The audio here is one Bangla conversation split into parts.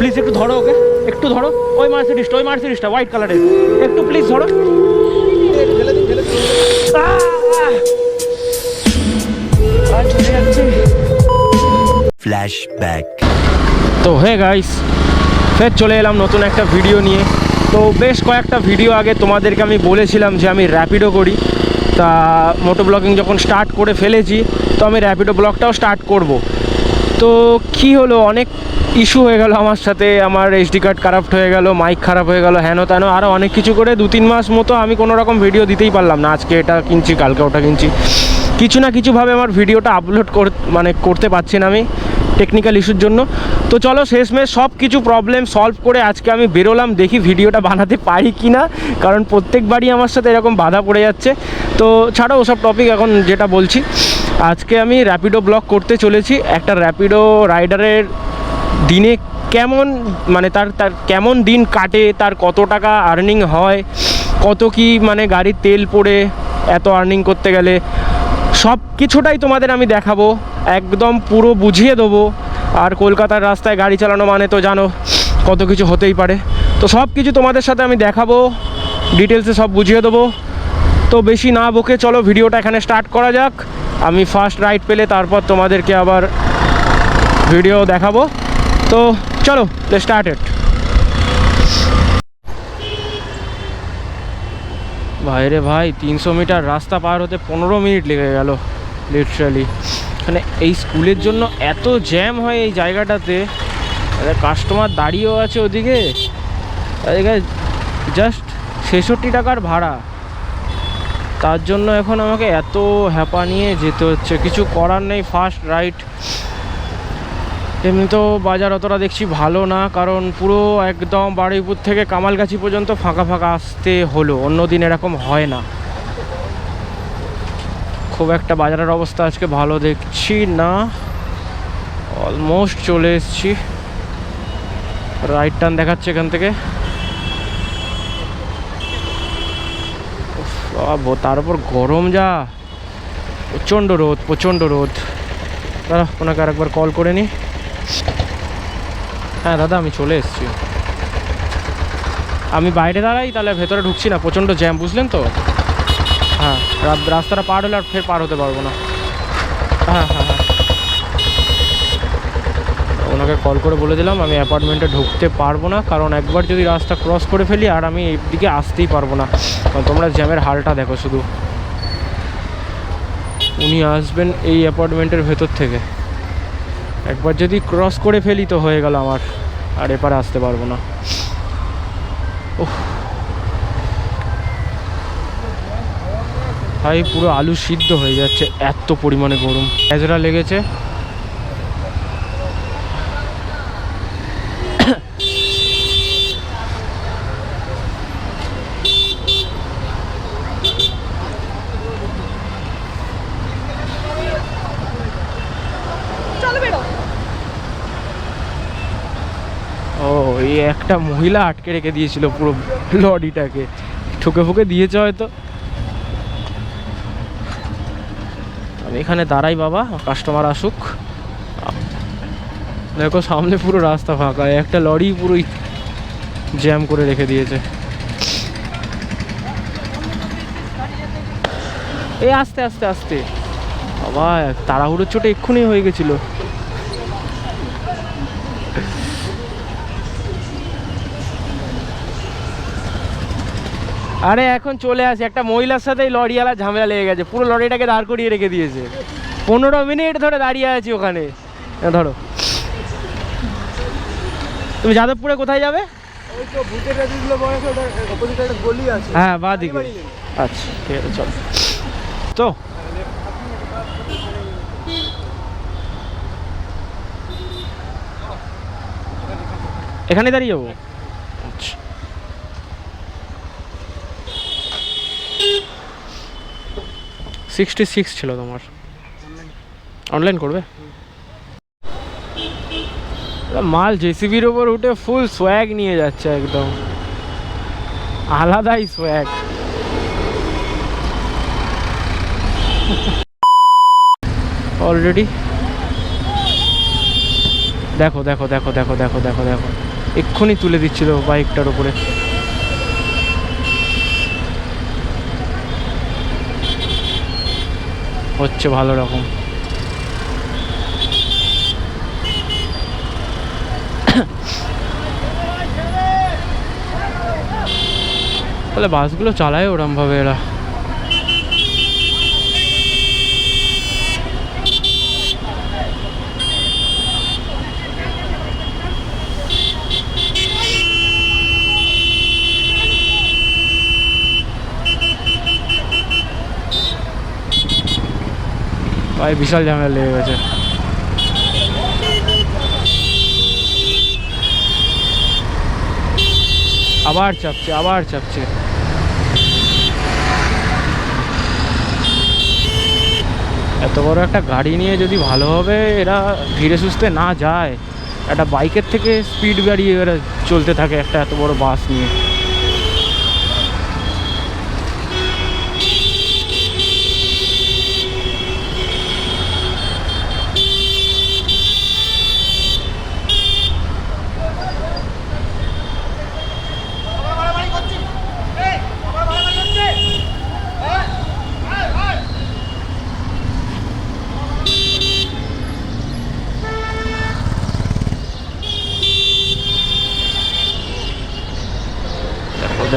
প্লিজ একটু ধরো ওকে। একটু ধরো। ওই মার্সিডিসটা ওই মার্সিডিসটা হোয়াইট কালারের একটু প্লিজ ধরো। Flashback. তো হে গাইস ফের চলে এলাম নতুন একটা ভিডিও নিয়ে। তো বেশ কয়েকটা ভিডিও আগে তোমাদেরকে আমি বলেছিলাম যে আমি র্যাপিডো করি। তা মোটো ব্লগিং যখন স্টার্ট করে ফেলেছি তো আমি র্যাপিডো ব্লগটাও স্টার্ট করব। তো কি হলো? অনেক ইস্যু হয়ে গেল আমার সাথে, আমার এইচডি কার্ড কারাপ্ট হয়ে গেল মাইক খারাপ হয়ে গেল, হেন তেন আরও অনেক কিছু করে দু তিন মাস মতো আমি কোনো রকম ভিডিও দিতেই পারলাম না। আজকে এটা কিনছি, কালকে ওটা কিনছি। কিছু না কিছুভাবে আমার ভিডিওটা আপলোড কর মানে করতে পারছি না আমি টেকনিক্যাল ইস্যুর জন্য। তো চলো শেষমেশ সব কিছু প্রবলেম সলভ করে আজকে আমি বেরোলাম, দেখি ভিডিওটা বানাতে পারি কি না কারণ প্রত্যেকবারই আমার সাথে এরকম বাধা পড়ে যাচ্ছে। তো ছাড়ো ওসব টপিক এখন যেটা বলছি। আজকে আমি র্যাপিডো ব্লগ করতে চলেছি, একটা র্যাপিডো রাইডারের দিনে কেমন মানে তার তার কেমন দিন কাটে, তার কত টাকা আর্নিং হয়, কত কি মানে গাড়ির তেল পড়ে, এত আর্নিং করতে গেলে, সব কিছুটাই তোমাদের আমি দেখাবো, একদম পুরো বুঝিয়ে দেবো। আর কলকাতার রাস্তায় গাড়ি চালানো মানে তো জানো, কত কিছু হতেই পারে। তো সব কিছু তোমাদের সাথে আমি দেখাবো ডিটেলসে সব বুঝিয়ে দেবো। তো বেশি না বকে চলো ভিডিওটা এখানে স্টার্ট করা যাক। আমি ফার্স্ট রাইড পেলে তারপর তোমাদেরকে আবার ভিডিও দেখাবো। তো চলো স্টার্ট ইট ভাই রে ভাই, তিনশো মিটার রাস্তা পার হতে পনেরো মিনিট লেগে গেল লিটারালি মানে এই স্কুলের জন্য এত জ্যাম হয় এই জায়গাটাতে। কাস্টমার দাঁড়িয়েও আছে ওদিকে। জাস্ট ছেষট্টি টাকার ভাড়া। তার জন্য এখন আমাকে এত হ্যাপা নিয়ে যেতে হচ্ছে। কিছু করার নেই ফার্স্ট রাইট এমনি তো বাজার অতটা দেখছি ভালো না, কারণ পুরো একদম বারুইপুর থেকে কামালগাছি পর্যন্ত ফাঁকা ফাঁকা আসতে হলো অন্য দিন এরকম হয় না। খুব একটা বাজারের অবস্থা আজকে ভালো দেখছি না অলমোস্ট চলে এসছি। রাইট টার্ন দেখাচ্ছে এখান থেকে। তার উপর গরম যা, প্রচণ্ড রোদ প্রচণ্ড রোদ। ওনাকে আরেকবার কল করে নিই হ্যাঁ দাদা, আমি চলে এসেছি। আমি বাইরে দাঁড়াই, তাহলে ভেতরে ঢুকছি না। প্রচণ্ড জ্যাম, বুঝলেন তো? হ্যাঁ রাস্তাটা পার হলে আর ফের পার হতে পারব না। হ্যাঁ হ্যাঁ হ্যাঁ। ওনাকে কল করে বলে দিলাম, আমি অ্যাপার্টমেন্টে ঢুকতে পারব না, কারণ একবার যদি রাস্তা ক্রস করে ফেলি, আর আমি এদিকে আসতেই পারব না। কারণ তোমরা জ্যামের হালটা দেখো শুধু। উনি আসবেন এই অ্যাপার্টমেন্টের ভেতর থেকে। একবার যদি ক্রস করে ফেলি তো হয়ে গেল আমার, আর এপারে আসতে পারব না। উফ। ভাই, পুরো আলু সিদ্ধ হয়ে যাচ্ছে, এত পরিমাণে গরম। এজরা লেগেছে ও এই একটা মহিলা আটকে রেখে দিয়েছিল পুরো লরিটাকে। ঠুকে ফুকে দিয়েছে হয়তো। আমি এখানে দাঁড়াই বাবা কাস্টমার আসুক। দেখো সামনে পুরো রাস্তা ফাঁকা, একটা লরি পুরো জ্যাম করে রেখে দিয়েছে। এই আস্তে আস্তে আস্তে। বাবা, তাড়াহুড়োর চোটে এক্ষুনি হয়ে গেছিল। আরে এখন চলে আসে একটা মহিলার সাথে লরিওয়ালা ঝামেলা লেগে গেছে পুরো লরিটাকে দাঁড় করিয়ে রেখে দিয়েছে। পনেরো মিনিট ধরে দাঁড়িয়ে আছি ওখানে। ধরো। তুমি যাদবপুরে কোথায় যাবে? হ্যাঁ বা দিকে। আচ্ছা ঠিক আছে চলো। তো। এখানে দাঁড়িয়ে যাব আচ্ছা সিক্সটি সিক্স ছিল তোমার। অনলাইন করবে? মাল জেসিবির ওপর উঠে ফুল সোয়াগ নিয়ে যাচ্ছে একদম। আলাদাই সোয়াগ অলরেডি দেখো দেখো দেখো দেখো দেখো দেখো দেখো। এক্ষুনি তুলে দিচ্ছিল বাইকটার ওপরে হচ্ছে ভালো রকম। তাহলে বাসগুলো চালায় ওরমভাবে এরা। ভাই, বিশাল ঝামেলা লেগে গেছে। আবার চাপছে আবার চাপছে। এত বড় একটা গাড়ি নিয়ে যদি ভালোভাবে এরা ধীরে সুস্থে না যায়। একটা বাইকের থেকে স্পিড গাড়ি এরা চলতে থাকে একটা এত বড় বাস নিয়ে।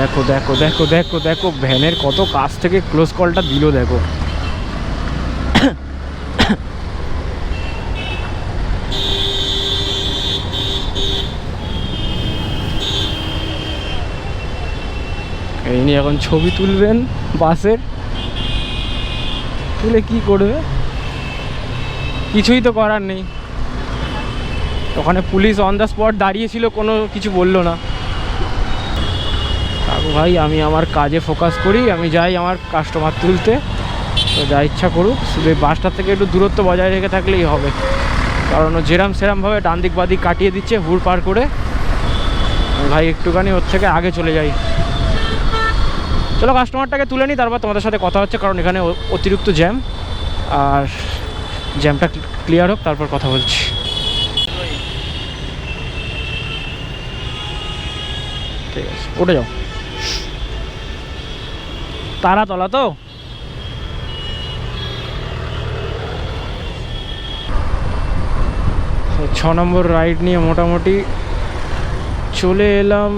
দেখো দেখো দেখো দেখো দেখো, ভ্যানের কত কাছ থেকে ক্লোজ কলটা দিল, দেখো। এই নিয়ে এখন ছবি তুলবেন বাসের। তুলে কি করবে? কিছুই তো করার নেই। ওখানে পুলিশ অন দ্য স্পট দাঁড়িয়েছিল কোনো কিছু বলল না। কাকু ভাই, আমি আমার কাজে ফোকাস করি, আমি যাই আমার কাস্টমার তুলতে। তো যা ইচ্ছা করুক, শুধু এই বাসটার থেকে একটু দূরত্ব বজায় রেখে থাকলেই হবে। কারণ যেরাম সেরামভাবে ডান দিক বাদিক কাটিয়ে দিচ্ছে, হুড় পার করে। ভাই, একটুখানি ওর থেকে আগে চলে যাই। চলো কাস্টমারটাকে তুলে নিই, তারপর তোমাদের সাথে কথা হচ্ছে, কারণ এখানে অতিরিক্ত জ্যাম আর জ্যামটা ক্লিয়ার হোক, তারপর কথা বলছি। ঠিক আছে, উঠে যাও। তারাতলা তো। তো ছ নম্বর রাইড নিয়ে মোটামুটি চলে এলাম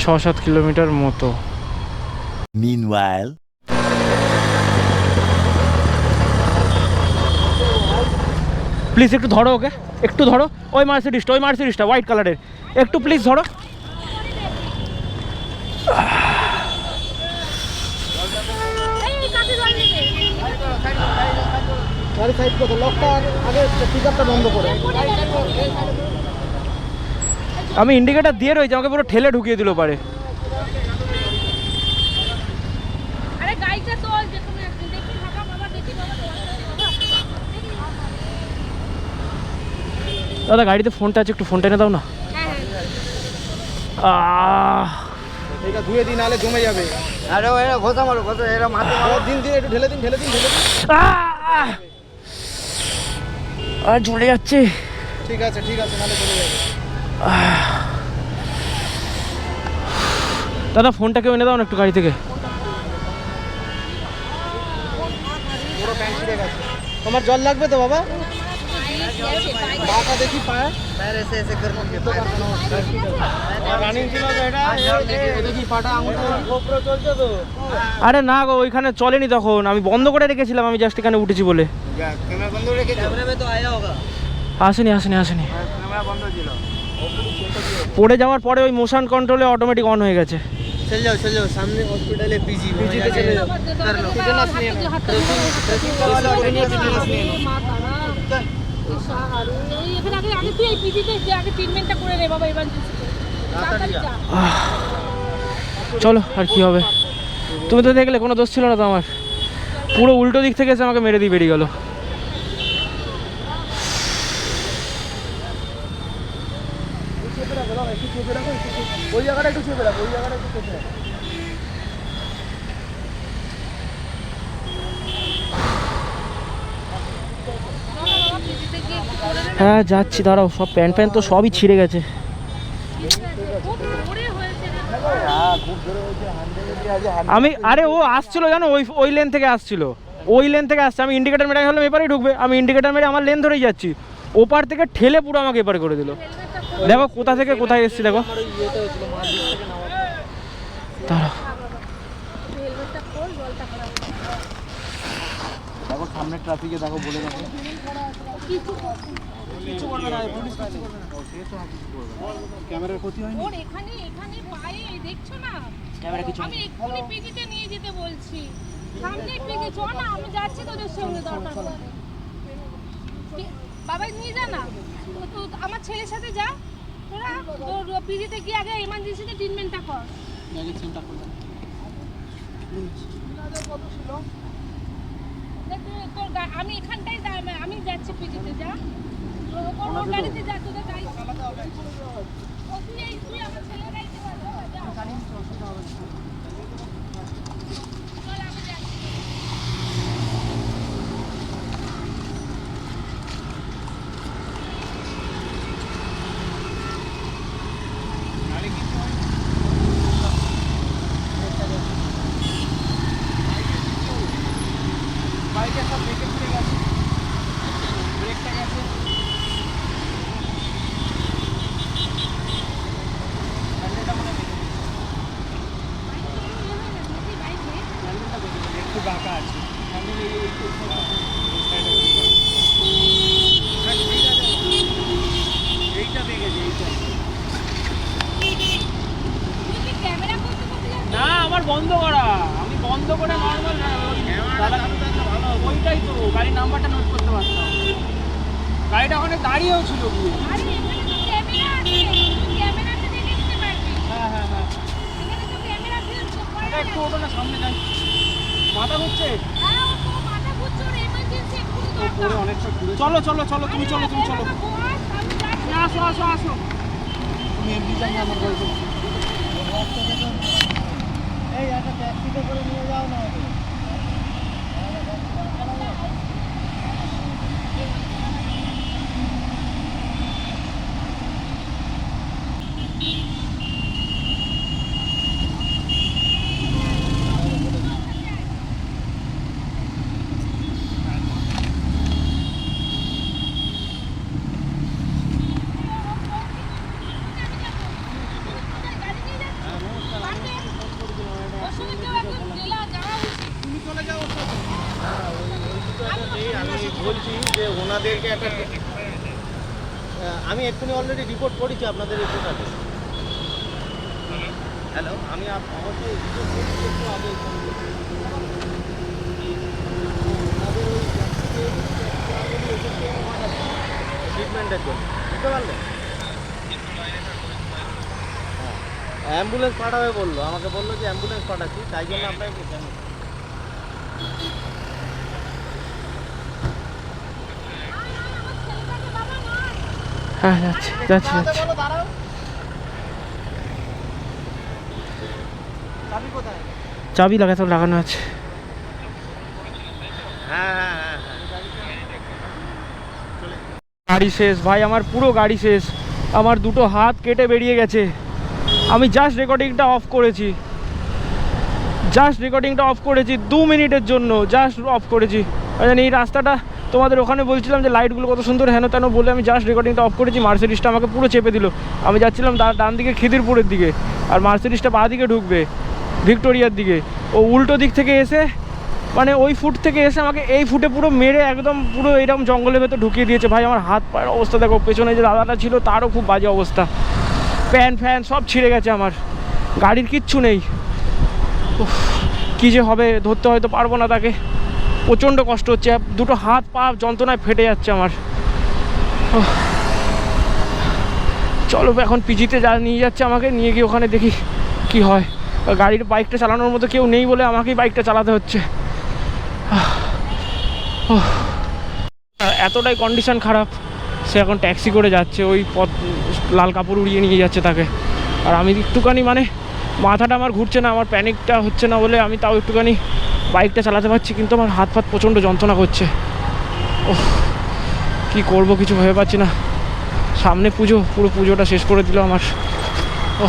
ছ সাত কিলোমিটার মতো। Meanwhile, প্লিজ একটু ধরো ওকে। একটু ধরো। ওই মার্সিডিসটা ওই মার্সিডিসটা হোয়াইট কালারের একটু প্লিজ ধরো এই কাছে জল নেবে গাড়ি সাইড করো লকটা আগে পিকআপটা বন্ধ করে। আমি ইন্ডিকেটার দিয়ে রয়েছি আমাকে পুরো ঠেলে ঢুকিয়ে দিল পারে। আরে গাড়িটা তোল যে তুমি একদিন দেখি ফাঁকা বাবা দেখি বাবা দাদা গাড়িতে ফোনটা আছে একটু ফোনটা এনে দাও না। হ্যাঁ হ্যাঁ। আহ, এটা ধুয়ে দিন নাহলে জমে যাবে। আরে এরা ঘষা মারো ঘষা এরা মাথা দিন দিন একটু ঢেলে দিন ঢেলে দিন। ঢেলে দিন! আর ঝরে যাচ্ছে। ঠিক আছে ঠিক আছে তাহলে চলে যাবে। দাদা ফোনটা কেউ এনে দাও না একটু গাড়ি থেকে। তোমার জল লাগবে তো বাবা? পাটা দেখি পায়ে पैर ऐसे ऐसे कर রানিং ছিল তো এটা এই দেখি পাটা আঙুলটা গোপ্রো চলছে তো আরে না গো ওইখানে চলেনি তখন আমি বন্ধ করে রেখেছিলাম আমি জাস্ট এখানে উঠেছি বলে ক্যামেরা বন্ধ রেখে कैमरे में तो आया होगा আসেনি আসেনি আসেনি ক্যামেরা বন্ধ ছিল পড়ে যাওয়ার পরে ওই মোশন কন্ট্রোলে অটোমেটিক অন হয়ে গেছে चल जाओ चल जाओ सामने हॉस्पिटल है पीजी पीजी पे चले जाओ कर लो চলো, আর কি হবে? তুমি তো দেখলে কোনো দোষ ছিল না তো আমার। পুরো উল্টো দিক থেকে এসে আমাকে মেরে দিয়ে বেরিয়ে গেল। হ্যাঁ যাচ্ছি, দাঁড়াও, সব প্যান্ট প্যান্ট তো সবই ছিঁড়ে গেছে। আমি, আরে ও আসছিল জানো, ওই ওই লেন থেকে আসছিল। ওই লেন থেকে আসছে, আমি ইন্ডিকেটার মেরে হলাম এপারেই ঢুকবে। আমি ইন্ডিকেটার মেরে আমার লেন ধরেই যাচ্ছি। ওপার থেকে ঠেলে পুরো আমাকে এপার করে দিল। দেখো, কোথা থেকে কোথায় এসছি, দেখো। দাঁড়াও। সামনে ট্রাফিকে দেখো, বলে দেখো কিছু করবে না পুলিশ কিছু করবে না। সে তো আর কিছু করবে না। ক্যামেরার ক্ষতি হয়নি? ওর এখানে এখানে পায়ে দেখছ না? ক্যামেরা কিছু আমি এক্ষুনি পিজিতে নিয়ে যেতে বলছি। সামনে পিজি চ না আমি যাচ্ছি তোদের সঙ্গে দরকার পড়লে। বাবাই নিয়ে যা না। তো- আমার ছেলের সাথে যা। তোরা তোর পিজিতে গিয়ে আগে এমার্জেন্সিতে ট্রিটমেন্টটা কর। মেডিসিনটা তোর- তোর আমি এখানটাই আমি যাচ্ছি পিজিতে যা। তো- তোর ওর গাড়িতে যা তোদের গাড়ি ও তুই এই তুই আমার ছেলের গাড়িতে যা, যা। চল, আমি যাচ্ছি। বাইকে সব ব্রেকে ফিরে গেছে ব্রেকটা গেছে হ্যান্ডেলটা মনে হয় বেঁকে গেছে। হ্যান্ডেলটা বেঁকে গেছে, একটু বাঁকা আছে হ্যান্ডেল এই এই এই side আছে, এই side আছে। হ্যাঁ, ঠিক আছে। এইটা বেঁকেছে এইটা তুই কি ক্যামেরা করতে করতে যাচ্ছিস? না আমার বন্ধ করা আমি বন্ধ করে নর্মাল ওইটাই তো গাড়ির নাম্বারটা নোট করতে পারতাম গাড়িটা ওখানে দাঁড়িয়েও ছিল গিয়ে আরে এখানে তো ক্যামেরা আছে তুই ক্যামেরাতে দেখে নিতে পারবি হ্যাঁ হ্যাঁ হ্যাঁ এখানে তো ক্যামেরা ফিল্ম করে এটা একটু ওটা না সামনে যাই। মাথা ঘুরছে? চলো চলো চলো তুমি চলো তুমি চলো। আসো আসো আসো। তুমি এমনি জানি আমার এই একটা ট্যাক্সিতে করে নিয়ে যাও না ওকে। গাড়ি নিয়ে যাচ্ছি। পারবে? ওর সঙ্গে কেউ একজন জেলা যাওয়া উচিত। তুমি চলে যাও ওর সাথে। আমি আমি বলছি যে ওনাদেরকে একটা আহ, আমি এক্ষুনি অলরেডি রিপোর্ট করেছি আপনাদের আছে হ্যালো? আমি অবশ্যই রিপোর্ট করেছি একটু আগে ট্রিটমেন্টের জন্য। বুঝতে পারলেন? অ্যাম্বুলেন্স পাঠাবে বলল। আমাকে বলল যে অ্যাম্বুলেন্স পাঠাচ্ছি তাই জন্য আপনাকে জানি আমার ছেলেটাকে বাবা নয়। হ্যাঁ যাচ্ছি যাচ্ছি যাচ্ছি। চাবি লাগাতে লাগানো আছে। গাড়ি শেষ, ভাই, আমার পুরো গাড়ি শেষ। আমার দুটো হাত কেটে বেরিয়ে গেছে। আমি জাস্ট রেকর্ডিংটা অফ করেছি। জাস্ট রেকর্ডিংটা অফ করেছি দু মিনিটের জন্য জাস্ট অফ করেছি। জানি এই রাস্তাটা তোমাদের ওখানে বলছিলাম যে লাইটগুলো কত সুন্দর হেন তেন বলে আমি জাস্ট রেকর্ডিংটা অফ করেছি মার্সিডিসটা আমাকে পুরো চেপে দিল। আমি যাচ্ছিলাম ডান দিকে খিদিরপুরের দিকে, আর মার্সিডিসটা বাঁ দিকে ঢুকবে, ভিক্টোরিয়ার দিকে। ও উল্টো দিক থেকে এসে মানে ওই ফুট থেকে এসে আমাকে এই ফুটে পুরো মেরে একদম পুরো এরকম জঙ্গলের ভেতর ঢুকিয়ে দিয়েছে। ভাই, আমার হাত পায়ের অবস্থা দেখো, পেছনে যে দাদাটা ছিল তারও খুব বাজে অবস্থা। প্যান ফ্যান সব ছিঁড়ে গেছে আমার। গাড়ির কিচ্ছু নেই। কি যে হবে, ধরতে হয়তো পারব না তাকে। প্রচণ্ড কষ্ট হচ্ছে দুটো হাত পা যন্ত্রণায় ফেটে যাচ্ছে আমার। চলো এখন পিজিতে যা নিয়ে যাচ্ছে আমাকে, নিয়ে গিয়ে ওখানে দেখি কি হয়। গাড়ির বাইকটা চালানোর মতো কেউ নেই বলে আমাকেই বাইকটা চালাতে হচ্ছে। এতটাই কন্ডিশন খারাপ, সে এখন ট্যাক্সি করে যাচ্ছে, ওই পথ, লাল কাপড় উড়িয়ে নিয়ে যাচ্ছে তাকে। আর আমি একটুখানি মানে মাথাটা আমার ঘুরছে না, আমার প্যানিকটা হচ্ছে না বলে আমি তাও একটুখানি বাইকটা চালাতে পারছি, কিন্তু আমার হাত ফাত প্রচণ্ড যন্ত্রণা করছে। ও কি করব কিছু ভেবে পাচ্ছি না। সামনে পুজো, পুরো পুজোটা শেষ করে দিল আমার। ও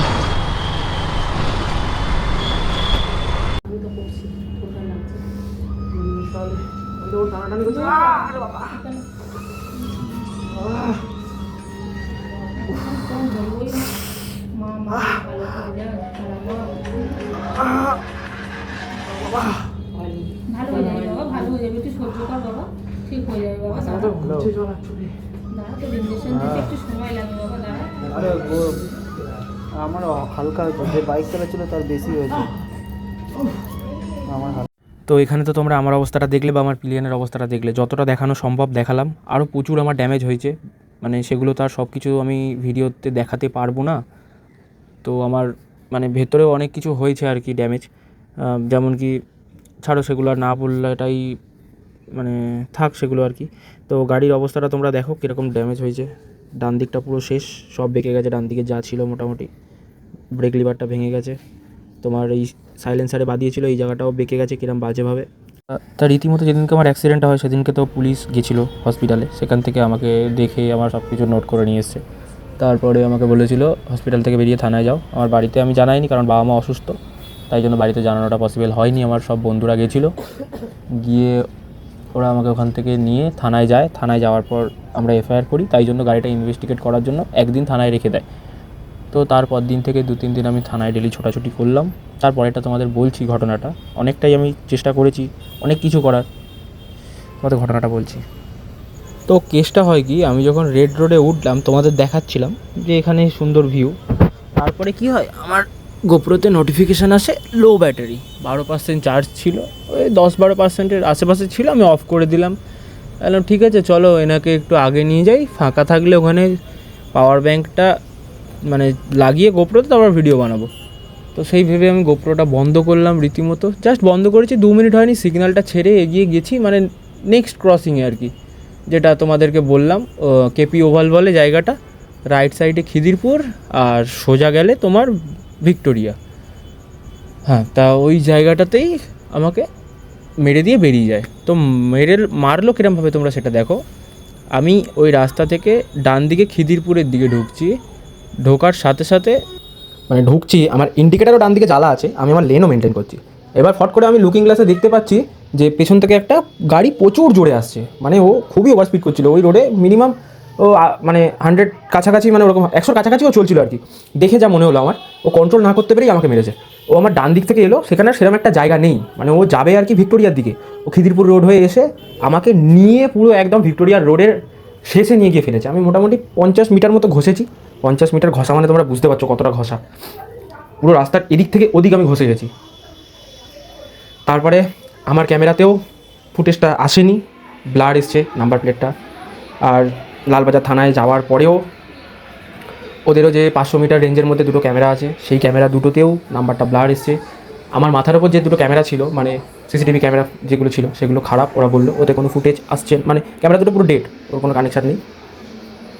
তোর তার তো এখানে তো তোমরা আমার অবস্থাটা দেখলে বা আমার পিলিয়নের অবস্থাটা দেখলে। যতটা দেখানো সম্ভব দেখালাম। আরও প্রচুর আমার ড্যামেজ হয়েছে। মানে সেগুলো তো আর সব কিছু আমি ভিডিওতে দেখাতে পারব না। তো আমার মানে ভেতরেও অনেক কিছু হয়েছে আর কি ড্যামেজ যেমন কি ছাড়ো সেগুলো না বললে এটাই মানে থাক সেগুলো আর কি। তো গাড়ির অবস্থাটা তোমরা দেখো কীরকম ড্যামেজ হয়েছে। ডান দিকটা পুরো শেষ, সব বেঁকে গেছে ডান দিকে যা ছিল মোটামুটি। ব্রেক লিভারটা ভেঙে গেছে। তোমার এই সাইলেন্সারে বাদিয়েছিল এই জায়গাটাও বেঁকে গেছে কিরম বাজেভাবে। তা রীতিমতো যেদিনকে আমার অ্যাক্সিডেন্টটা হয়, সেদিনকে তো পুলিশ গেছিল হসপিটালে সেখান থেকে আমাকে দেখে আমার সব কিছু নোট করে নিয়ে এসছে। তারপরে আমাকে বলেছিল হসপিটাল থেকে বেরিয়ে থানায় যাও। আমার বাড়িতে আমি জানাইনি, কারণ বাবা মা অসুস্থ। তাই জন্য বাড়িতে জানানোটা পসিবল হয়নি। আমার সব বন্ধুরা গেছিল। গিয়ে ওরা আমাকে ওখান থেকে নিয়ে থানায় যায়। থানায় যাওয়ার পর আমরা এফআইআর করি, তাই জন্য গাড়িটা ইনভেস্টিগেট করার জন্য একদিন থানায় রেখে দেয়। তো তারপর দিন থেকে দু, তিন দিন আমি থানায় ডেলি ছোটাছুটি করলাম। তারপরেটা তোমাদের বলছি ঘটনাটা। অনেকটাই আমি চেষ্টা করেছি, অনেক কিছু করার। তোমাদের ঘটনাটা বলছি। তো কেসটা হয় কি, আমি যখন রেড রোডে উঠলাম, তোমাদের দেখাচ্ছিলাম যে এখানে সুন্দর ভিউ তারপরে কি হয়, আমার গোপ্রোতে নোটিফিকেশান আসে লো ব্যাটারি বারো পার্সেন্ট চার্জ ছিল। ওই দশ বারো পার্সেন্টের আশেপাশে ছিল, আমি অফ করে দিলাম। বললাম, ঠিক আছে, চলো, এনাকে একটু আগে নিয়ে যাই। ফাঁকা থাকলে ওখানে পাওয়ার ব্যাঙ্কটা মানে লাগিয়ে গোপ্রোতে তারপর ভিডিও বানাবো। তো সেই ভেবে আমি গোপ্রোটা বন্ধ করলাম রীতিমতো। জাস্ট বন্ধ করেছি, দু মিনিট হয়নি সিগন্যালটা ছেড়ে এগিয়ে গেছি মানে নেক্সট ক্রসিংয়ে আর কি, যেটা তোমাদেরকে বললাম কেপি ওভাল বলে জায়গাটা রাইট সাইডে খিদিরপুর, আর সোজা গেলে তোমার ভিক্টোরিয়া। হ্যাঁ তা ওই জায়গাটাতেই আমাকে মেরে দিয়ে বেরিয়ে যায়। তো মেরে মারলো কিরমভাবে তোমরা সেটা দেখো। আমি ওই রাস্তা থেকে ডান দিকে খিদিরপুরের দিকে ঢুকছি। ঢোকার সাথে সাথে মানে ঢুকছি, আমার ইন্ডিকেটারও ডান দিকে জ্বালা আছে, আমি আমার লেনও মেনটেন করছি। এবার ফট করে আমি লুকিং গ্লাসে দেখতে পাচ্ছি যে পেছন থেকে একটা গাড়ি প্রচুর জোরে আসছে। মানে ও খুবই ওভার স্পিড করছিল। ওই রোডে মিনিমাম ও মানে হান্ড্রেড কাছাকাছি মানে ওরকম একশোর কাছাকাছিও চলছিল আর কি। দেখে যা মনে হলো আমার। ও কন্ট্রোল না করতে পেরেই আমাকে মেরেছে। ও আমার ডান দিক থেকে এলো, সেখানে সেরকম একটা জায়গা নেই। মানে ও যাবে আর কি ভিক্টোরিয়ার দিকে। ও খিদিরপুর রোড হয়ে এসে আমাকে নিয়ে পুরো একদম ভিক্টোরিয়ার রোডের শেষে নিয়ে গিয়ে ফেলেছে। আমি মোটামুটি পঞ্চাশ মিটার মতো ঘষেছি। পঞ্চাশ মিটার ঘষা মানে তোমরা বুঝতে পারছ কতটা ঘষা। পুরো রাস্তার এদিক থেকে ওদিক আমি ঘষে গেছি। তারপরে আমার ক্যামেরাতেও ফুটেজটা আসেনি। ব্লার এসছে নাম্বার প্লেটটা। আর লালবাজার থানায় যাওয়ার পরেও ওদেরও যে পাঁচশো মিটার রেঞ্জের মধ্যে দুটো ক্যামেরা আছে, সেই ক্যামেরা দুটোতেও নাম্বারটা ব্লার এসছে। আমার মাথার ওপর যে দুটো ক্যামেরা ছিল মানে সিসিটিভি ক্যামেরা যেগুলো ছিল, সেগুলো খারাপ, ওরা বলল, ওতে কোনো ফুটেজ আসছে মানে ক্যামেরা দুটো পুরো ডেট ওর কোনো কানেকশান নেই।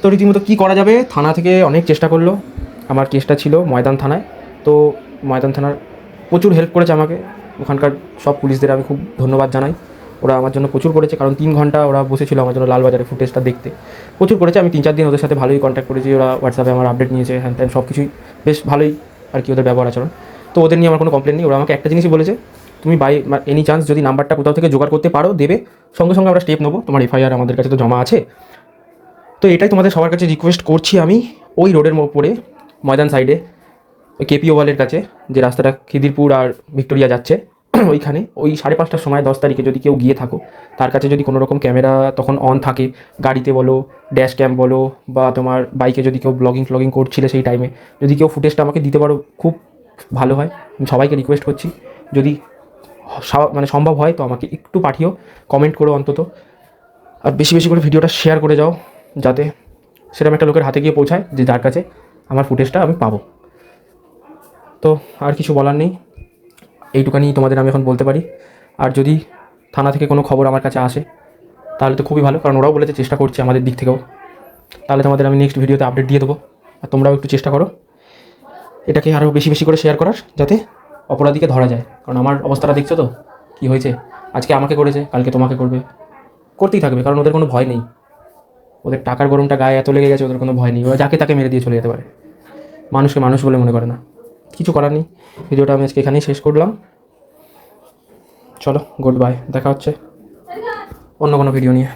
তো রীতিমতো কী করা যাবে, থানা থেকে অনেক চেষ্টা করল। আমার কেসটা ছিল ময়দান থানায়। তো ময়দান থানার প্রচুর হেল্প করেছে আমাকে। ওখানকার সব পুলিশদের আমি খুব ধন্যবাদ জানাই। ওরা আমার জন্য প্রচুর করেছে, কারণ তিন ঘণ্টা ওরা বসেছিল আমার জন্য লালবাজারের ফুটেজটা দেখতে। প্রচুর করেছে, আমি তিন চার দিন ওদের সাথে ভালোই কন্ট্যাক্ট করেছি, ওরা হোয়াটসঅ্যাপে আমার আপডেট নিয়েছে হ্যান ত্যান সব কিছুই বেশ ভালোই আর কি ওদের ব্যবহার আচরণ। তো ওদের নিয়ে আমার কোনো কমপ্লেন নেই, ওরা আমাকে একটা জিনিসই বলেছে, তুমি বাই এনি চান্স যদি নাম্বারটা কোথাও থেকে জোগাড় করতে পারো, দেবে, সঙ্গে সঙ্গে আমরা স্টেপ নেব, তোমার এফআইআর আমাদের কাছে তো জমা আছে। তো এটাই তোমাদের সবার কাছে রিকোয়েস্ট করছি আমি, ওই রোডের ওপরে ময়দান সাইডে কেপি ওভালের কাছে, যে রাস্তাটা খিদিরপুর আর ভিক্টোরিয়া যাচ্ছে। ওইখানে। ওই সাড়ে পাঁচটার সময়, দশ তারিখে যদি কেউ গিয়ে থাকো, তার কাছে যদি কোনো রকম ক্যামেরা তখন অন থাকে, গাড়িতে বলো ড্যাশ ক্যাম বলো, বা তোমার বাইকে যদি কেউ ব্লগিং ফ্লগিং করছিলে সেই টাইমে যদি কেউ ফুটেজটা আমাকে দিতে পারো, খুব ভালো হয়। সবাইকে রিকোয়েস্ট করছি, যদি মানে সম্ভব হয় তো আমাকে একটু পাঠিও কমেন্ট করো অন্তত। আর বেশি বেশি করে ভিডিওটা শেয়ার করে যাও, যাতে সেরকম একটা লোকের হাতে গিয়ে পৌঁছায় যে যার কাছে আমার ফুটেজটা আমি পাবো। তো আর কিছু বলার নেই। এইটুকানি তোমাদের আমি এখন বলতে পারি। আর যদি থানা থেকে কোনো খবর আমার কাছে আসে, তাহলে তো খুবই ভালো, কারণ ওরাও বলেছে চেষ্টা করছে আমাদের দিক থেকেও। তাহলে তোমাদের আমি নেক্সট ভিডিওতে আপডেট দিয়ে দেবো, আর তোমরাও একটু চেষ্টা করো। এটাকে আরও বেশি বেশি করে শেয়ার করার, যাতে অপরাধীকে ধরা যায়। কারণ আমার অবস্থাটা দেখছ তো, কী হয়েছে? আজকে আমাকে করেছে, কালকে তোমাকে করবে। করতেই থাকবে, কারণ ওদের কোনো ভয় নেই। ওদের টাকার গরমটা গায়ে এত লেগে গেছে, ওদের কোনো ভয় নেই। ওরা যাকে তাকে মেরে দিয়ে চলে যেতে পারে। মানুষকে মানুষ বলে মনে করে না। কিছু করার নেই। ভিডিওটা আমি আজকে এখানেই শেষ করলাম। চলো গুড বাই দেখা হচ্ছে অন্য কোনো ভিডিও নিয়ে।